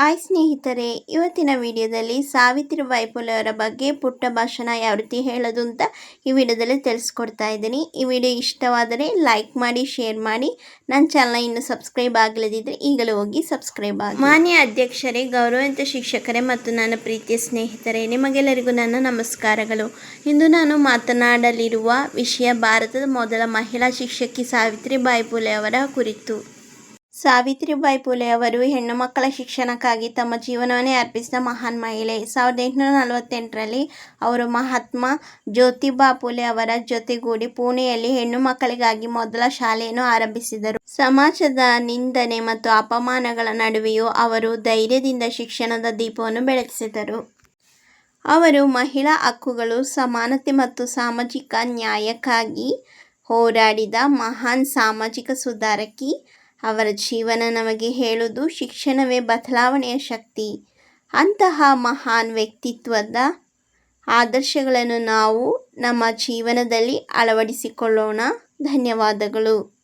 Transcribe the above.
Hi ಸ್ನೇಹಿತರೆ, ಇವತ್ತಿನ ವಿಡಿಯೋದಲ್ಲಿ ಸಾವಿತ್ರಿ ಫುಲೆ ಅವರ ಬಗ್ಗೆ ಪುಟ್ಟ ಭಾಷಣ ಯಾವ ರೀತಿ ಹೇಳೋದು ಅಂತ ಈ ವಿಡಿಯೋದಲ್ಲಿ ತಿಳಿಸ್ಕೊಡ್ತಾ ಇದ್ದೀನಿ. ಈ ವಿಡಿಯೋ ಇಷ್ಟವಾದರೆ ಲೈಕ್ ಮಾಡಿ, ಶೇರ್ ಮಾಡಿ. ನನ್ನ ಚಾನಲ್ ಇನ್ನು ಸಬ್ಸ್ಕ್ರೈಬ್ ಆಗಿಲ್ಲದಿದ್ದರೆ ಈಗಲೂ ಹೋಗಿ ಸಬ್ಸ್ಕ್ರೈಬ್ ಆಗಿ ಮಾನ್ಯ ಅಧ್ಯಕ್ಷರೇ ಗೌರವಂತ ಶಿಕ್ಷಕರೇ ಮತ್ತು ನನ್ನ ಪ್ರೀತಿಯ ಸ್ನೇಹಿತರೇ, ನಿಮಗೆಲ್ಲರಿಗೂ ನನ್ನ ನಮಸ್ಕಾರಗಳು. ಇಂದು ನಾನು ಮಾತನಾಡಲಿರುವ ವಿಷಯ ಭಾರತದ ಮೊದಲ ಮಹಿಳಾ ಶಿಕ್ಷಕಿ ಸಾವಿತ್ರಿಬಾಯಿ ಫುಲೆ ಅವರ ಕುರಿತು. ಸಾವಿತ್ರಿಬಾಯಿ ಫುಲೆ ಅವರು ಹೆಣ್ಣು ಮಕ್ಕಳ ಶಿಕ್ಷಣಕ್ಕಾಗಿ ತಮ್ಮ ಜೀವನವನ್ನೇ ಅರ್ಪಿಸಿದ ಮಹಾನ್ ಮಹಿಳೆ. ಸಾವಿರದ ಎಂಟುನೂರ ನಲವತ್ತೆಂಟರಲ್ಲಿ ಅವರು ಮಹಾತ್ಮ ಜ್ಯೋತಿಬಾ ಫುಲೆ ಅವರ ಜೊತೆಗೂಡಿ ಪುಣೆಯಲ್ಲಿ ಹೆಣ್ಣು ಮಕ್ಕಳಿಗಾಗಿ ಮೊದಲ ಶಾಲೆಯನ್ನು ಆರಂಭಿಸಿದರು. ಸಮಾಜದ ನಿಂದನೆ ಮತ್ತು ಅಪಮಾನಗಳ ನಡುವೆಯೂ ಅವರು ಧೈರ್ಯದಿಂದ ಶಿಕ್ಷಣದ ದೀಪವನ್ನು ಬೆಳಗಿಸಿದರು. ಅವರು ಮಹಿಳಾ ಹಕ್ಕುಗಳು, ಸಮಾನತೆ ಮತ್ತು ಸಾಮಾಜಿಕ ನ್ಯಾಯಕ್ಕಾಗಿ ಹೋರಾಡಿದ ಮಹಾನ್ ಸಾಮಾಜಿಕ ಸುಧಾರಕಿ ಅವರ ಜೀವನ ನಮಗೆ ಹೇಳುವುದು ಶಿಕ್ಷಣವೇ ಬದಲಾವಣೆಯ ಶಕ್ತಿ. ಅಂತಹ ಮಹಾನ್ ವ್ಯಕ್ತಿತ್ವದ ಆದರ್ಶಗಳನ್ನು ನಾವು ನಮ್ಮ ಜೀವನದಲ್ಲಿ ಅಳವಡಿಸಿಕೊಳ್ಳೋಣ. ಧನ್ಯವಾದಗಳು.